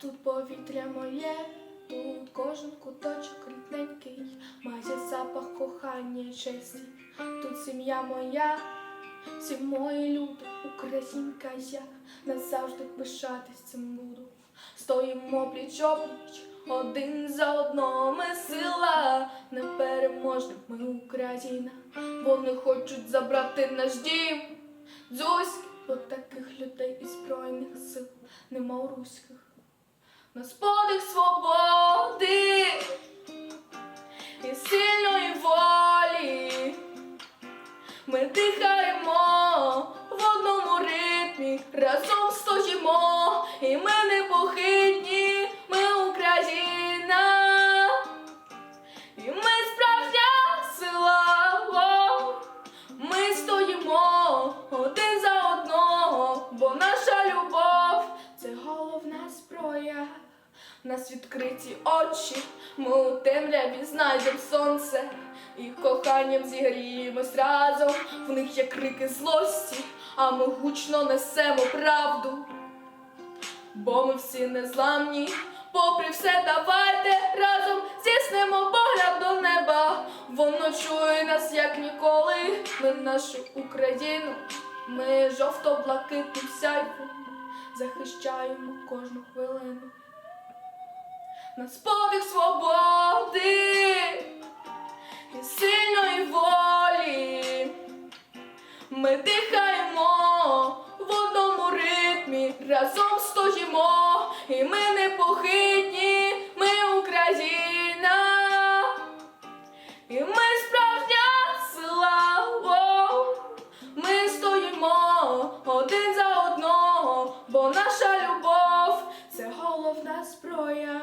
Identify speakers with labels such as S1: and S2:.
S1: Тут повітря моє, тут кожен куточок рідненький, має запах кохання й честі. Тут сім'я моя, всі мої люди, українка я назавжди пишатись цим буду. Стоїмо пліч опліч, один за одного ми сила, непереможна ми Україна. Вони хочуть забрати наш дім. Дзузьки, бо таких людей і збройних сил нема у руських. Подих свободи і сильної волі. Ми дихаємо в одному ритмі, разом стоїмо, і ми нас відкриті очі, ми у темряві знайдемо сонце, і коханням зігріємось разом. В них є крики злості, а ми гучно несемо правду. Бо ми всі незламні, попри все, давайте разом здійснимо погляд до неба. Воно чує нас як ніколи. Ми нашу Україну, ми жовто-блакитним сяйвом захищаємо кожну хвилину. Нас подих свободи і сильної волі. Ми дихаємо в одному ритмі, разом стоїмо, і ми непохитні, ми Україна, і ми справжня сила. Ми стоїмо один за одного, бо наша любов це головна зброя.